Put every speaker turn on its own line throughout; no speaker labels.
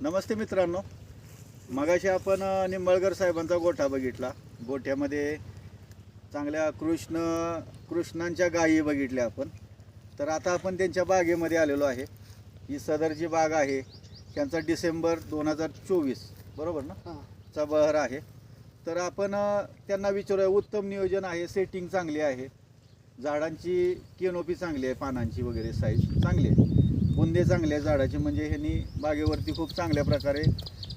नमस्ते मित्रांनो. मगाशी आपण निंबाळकर साहेबांचा गोठा बघितला. गोठ्यामध्ये चांगल्या कृष्ण कृष्णांच्या गायी बघितल्या आपण. तर आता आपण त्यांच्या बागेमध्ये आलेलो आहे. ही सदरची बाग आहे. त्यांचा डिसेंबर दोन हजार चोवीस बरोबर ना? चा बहर आहे. तर आपण त्यांना विचारूया उत्तम नियोजन आहे सेटिंग चांगली आहे. झाडांची केनोपी चांगली आहे पानांची वगैरे साईज चांगली आहे. बुंदे चांगले आहे झाडाची म्हणजे ह्यांनी बागेवरती खूप चांगल्या प्रकारे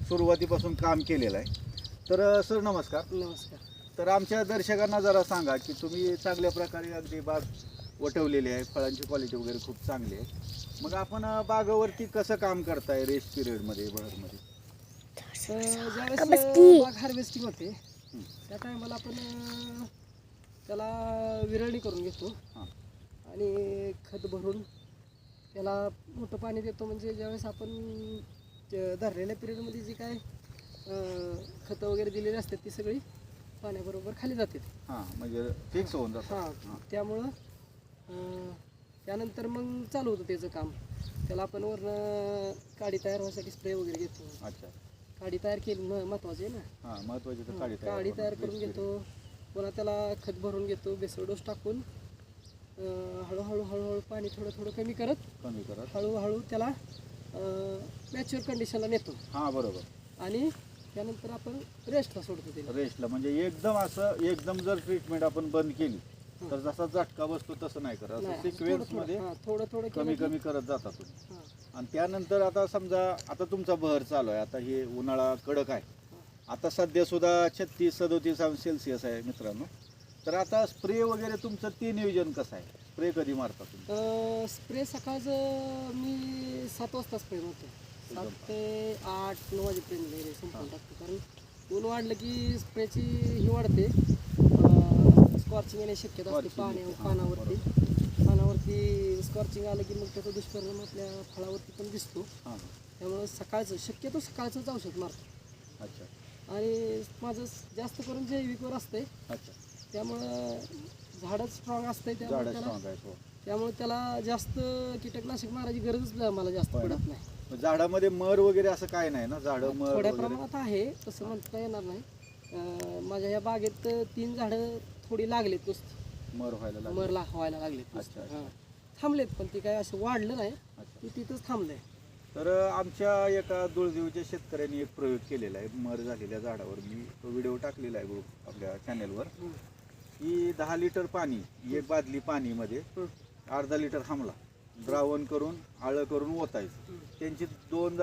सुरुवातीपासून काम केलेलं आहे. तर सर नमस्कार.
नमस्कार.
तर आमच्या दर्शकांना जरा सांगा की तुम्ही चांगल्या प्रकारे अगदी बाग वटवलेली आहे फळांची क्वालिटी वगैरे खूप चांगली आहे. मग आपण बागावरती कसं काम करताय रेस्ट पिरियडमध्ये बहरमध्ये
तर ज्यावेळेस. बाग हार्वेस्टिंग होते
हं.
त्या टायमाला आपण त्याला विरळणी करून घेतो.
हां.
आणि खत भरून त्याला मोठं पाणी देतो. म्हणजे ज्यावेळेस आपण धरलेल्या पिरियडमध्ये जी काय खतं वगैरे दिलेली असतात ती सगळी पाण्याबरोबर खाली जातात
हां म्हणजे फिक्स होऊन जातं
हां त्यामुळं त्यानंतर मग चालू होतं त्याचं काम. त्याला आपण वरनं काडी तयार व्हायसाठी स्प्रे वगैरे घेतो.
अच्छा.
काडी तयार केली महत्वाची आहे ना?
हां महत्वाची
काडी तयार करून घेतो. पुन्हा त्याला खत भरून घेतो बेसळ डोस टाकून. हळूहळू हळूहळू पाणी थोडं थोडं कमी करत
कमी करत.
हळूहळू त्याला मॅच्युअर कंडिशनला नेतो.
हां बरोबर.
आणि त्यानंतर आपण रेस्टला सोडतो त्याला.
रेस्टला म्हणजे एकदम असं एकदम जर ट्रीटमेंट आपण बंद केली. तर जसा झटका बसतो तसं नाही करत. असं सिक्वेन्स
थोडं-
मध्ये
थोडं- थोडं
कमी कमी करत जाता तुम्ही.
की- हां,
आणि त्यानंतर आता समजा आता तुमचा बहर चालू आहे. आता हे उन्हाळा कडक आहे. आता सध्या सुद्धा छत्तीस सदोतीस अंश सेल्सिअस आहे मित्रांनो. तर आता स्प्रे वगैरे तुमचं ते नियोजन कसं आहे? स्प्रे कधी मारता तुम्ही?
अं, स्प्रे सकाळचं मी सात वाजता स्प्रे मारतो. सात ते आठ नऊ वाजेपर्यंत वगैरे संपून टाकतो कारण ऊन वाढलं की स्प्रेची ही वाढते. स्कॉर्चिंग येण्याची शक्यता असते
Scorching
पाण्या
येते, हां,
पानावरती. पानावरती स्कॉर्चिंग आलं की मग त्याचा दुष्परिणाम आपल्या फळावरती पण दिसतो.
हां.
त्यामुळं सकाळचं शक्यतो सकाळचंच औषध मारतो.
अच्छा.
आणि माझं जास्त करून जैविकवर असतंय.
अच्छा.
त्यामुळं झाडच स्ट्रॉंग असतंय त्यामुळे
झाडं
त्याला
स्ट्रॉंग आहेत हो.
त्यामुळे त्याला जास्त कीटकनाशक मारायची गरजच मला जास्त
होय ना?
पडत नाही.
मग झाडामध्ये मर वगैरे असं काय नाही ना? झाडं मर
थोड्या
वगैरे?
प्रमाणात आहे तसं म्हणता येणार नाही. अं, माझ्या या बागेत तीन झाडं थोडी लागलेत नुसती.
मर व्हायला लागलं
मरला व्हायला लागलेत नुसती.
अच्छा, अच्छा.
हां. थांबलेत पण ती काय असं वाढलं नाही.
अच्छा.
ती तिथंच थांबलंय.
तर आमच्या एका दुळदेवीच्या शेतकऱ्यांनी एक प्रयोग केलेला आहे. मर झालेल्या झाडावर मी तो व्हिडिओ टाकलेला आहे ग्रुप आपल्या चॅनेलवर
हं.
की दहा लिटर पाणी एक बादली पाणीमध्ये. अर्धा लिटर हमला द्रावण करून आळं करून ओतायचं. त्यांची दोन झाडं